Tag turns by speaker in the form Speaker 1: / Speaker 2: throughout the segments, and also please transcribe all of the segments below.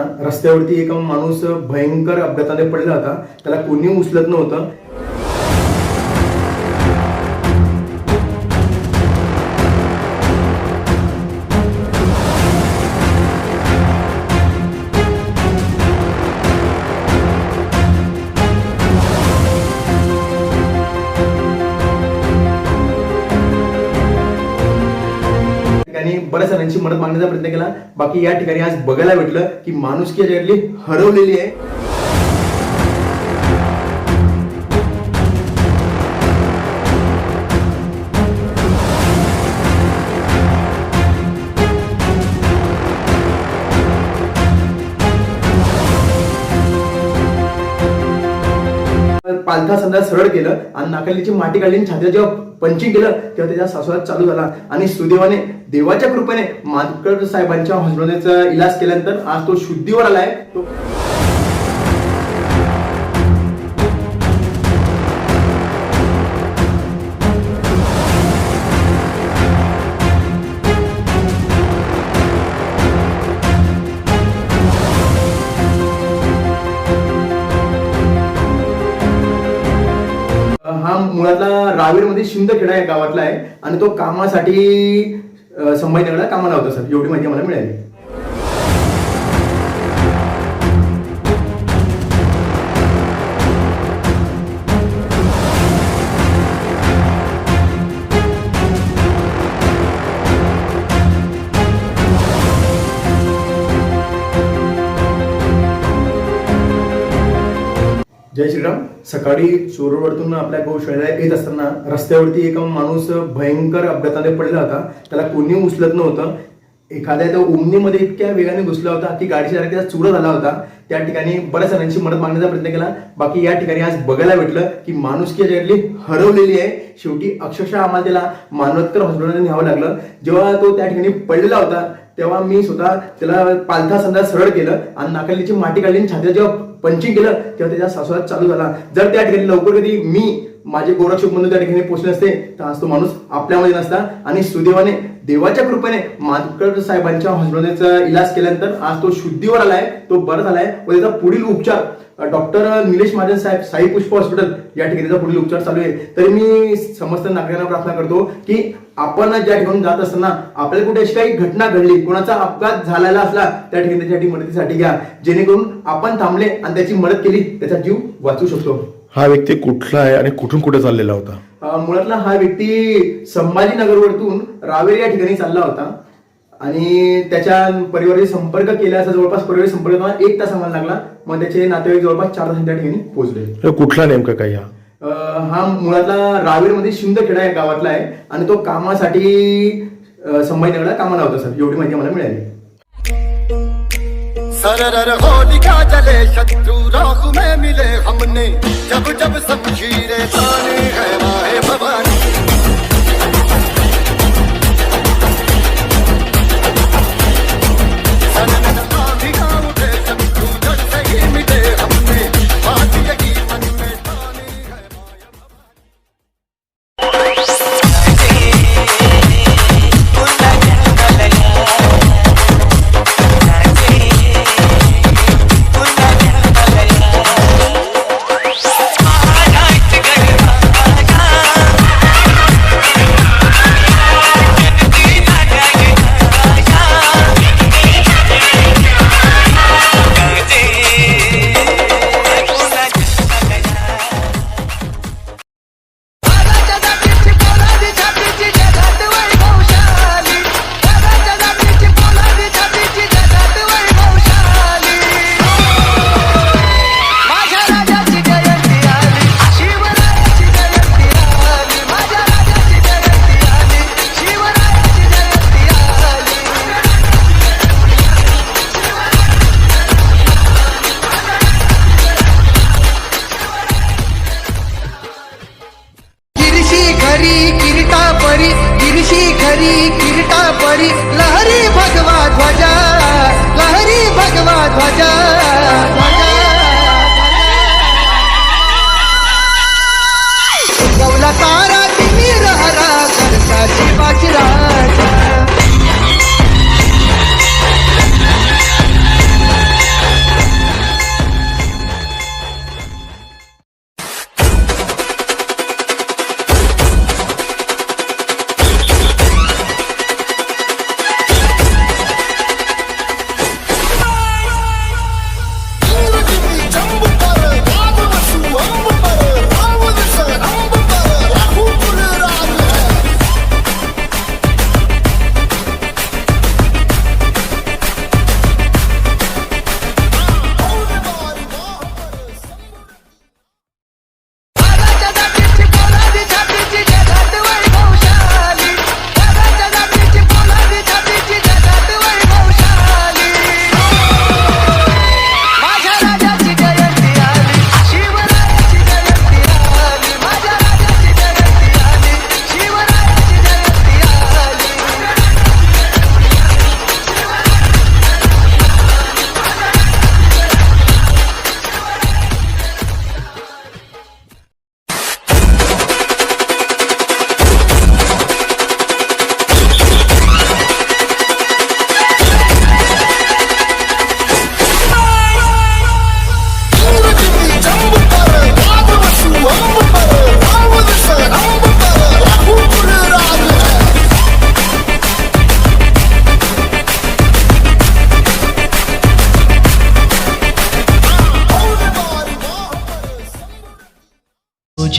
Speaker 1: असताना रस्त्यावरती एक माणूस भयंकर अपघाताने पडला होता. त्याला कोणी उचलत नव्हतं. बऱ्याच जणांची मदत मागण्याचा प्रयत्न केला. बाकी या ठिकाणी आज बघायला भेटलं की माणुसकी जगातली हरवलेली आहे. पालथा संध्या सरळ केलं आणि नाकालीची माती काढली आणि छातीला जेव्हा पंचिंग केलं तेव्हा त्याच्या सासुरात चालू झाला. आणि सुदैवाने देवाच्या कृपेने मानकर साहेबांच्या हॉस्पिटलचा इलाज केल्यानंतर आज तो शुद्धीवर आलाय. तो गावातला मुळातला रावेरमध्ये शिंदखेडा या गावातला आहे आणि तो कामासाठी संभाजीनगरला कामाला होता सर. एवढी माहिती मला मिळाली. जय श्रीराम. सकाळी चोरवडतून आपल्या गौशाळेला येत असताना रस्त्यावरती एक माणूस भयंकर अपघाताने पडला होता. त्याला कोणी उचलत नव्हतं. एखाद्या त्या उमनीमध्ये इतक्या वेगाने घुसला होता की गाडीच्या डायरेक्ट त्याचा चुरा झाला होता. त्या ठिकाणी बऱ्याच जणांची मदत मागण्याचा प्रयत्न केला. बाकी या ठिकाणी आज बघायला भेटलं की माणुसकी जगातली हरवलेली आहे. शेवटी अक्षरशः आम्हाला त्याला मानवत्तर हॉस्पिटलमध्ये न्यावं लागलं. जेव्हा तो त्या ठिकाणी पडलेला होता तेव्हा मी स्वतः त्याला पालथा संध्या सरळ केलं आणि नाकालीची माटी काढली आणि छातीला जेव्हा पंचिंग केलं तेव्हा त्याच्या सासुरात चालू झाला. जर त्या ठिकाणी लवकर कधी मी माझे गोरक्षक म्हणून त्या ठिकाणी पोचले असते. तर आज तो माणूस आपल्यामध्ये नसता. आणि सुदैवाने देवाच्या कृपेने मानकर साहेबांच्या हॉस्पिटलचा इलाज केल्यानंतर आज तो शुद्धीवर आलाय. तो बरा झालाय. व त्याचा पुढील उपचार डॉक्टर निलेश महाजन साहेब साई पुष्प हॉस्पिटल या ठिकाणी त्याचा पुढील उपचार चालू आहे. तरी मी समस्त नागरिकांना प्रार्थना करतो की आपण ज्या ठिकाणी जात असताना आपल्याला कुठे अशी काही घटना घडली कोणाचा अपघात झालेला असला त्या ठिकाणी त्याच्यासाठी मदतीसाठी घ्या. जेणेकरून आपण थांबले आणि त्याची मदत केली त्याचा जीव वाचू शकतो.
Speaker 2: हा व्यक्ती कुठला आहे आणि कुठून कुठे चाललेला होता?
Speaker 1: मुळातला हा व्यक्ती संभाजीनगरवरतून रावेर या ठिकाणी चालला होता. आणि त्याच्या परिवाराशी संपर्क केला असा जवळपास परिवार संपर्क एक तास आम्हाला लागला. मग त्याचे नातेवाईक जवळपास चार तास त्या ठिकाणी पोहोचले.
Speaker 2: कुठला नेमका काही हा?
Speaker 1: हा मुळातला रावेरमध्ये शिंदखेडा या गावातला आहे. आणि तो कामासाठी संभाजीनगरला कामाला होता सर. एवढी माहिती मला मिळाली.
Speaker 3: सरर होलिका जले शत्रु राह में मिले हमने। जब जब सब शीरे तारे है माहे भवानी।
Speaker 4: 大家。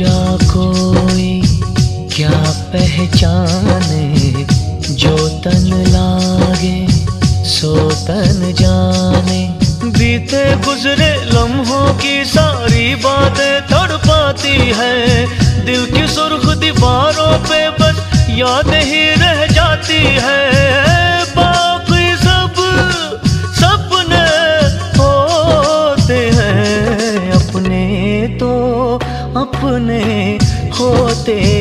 Speaker 3: दूजा कोई, क्या पहचाने जो तन लागे, सो तन जाने। बीते गुजरे लम्हों की सारी बातें तड़पाती है। दिल की सुर्ख दीवारों पे बस याद ही रह जाती है। होते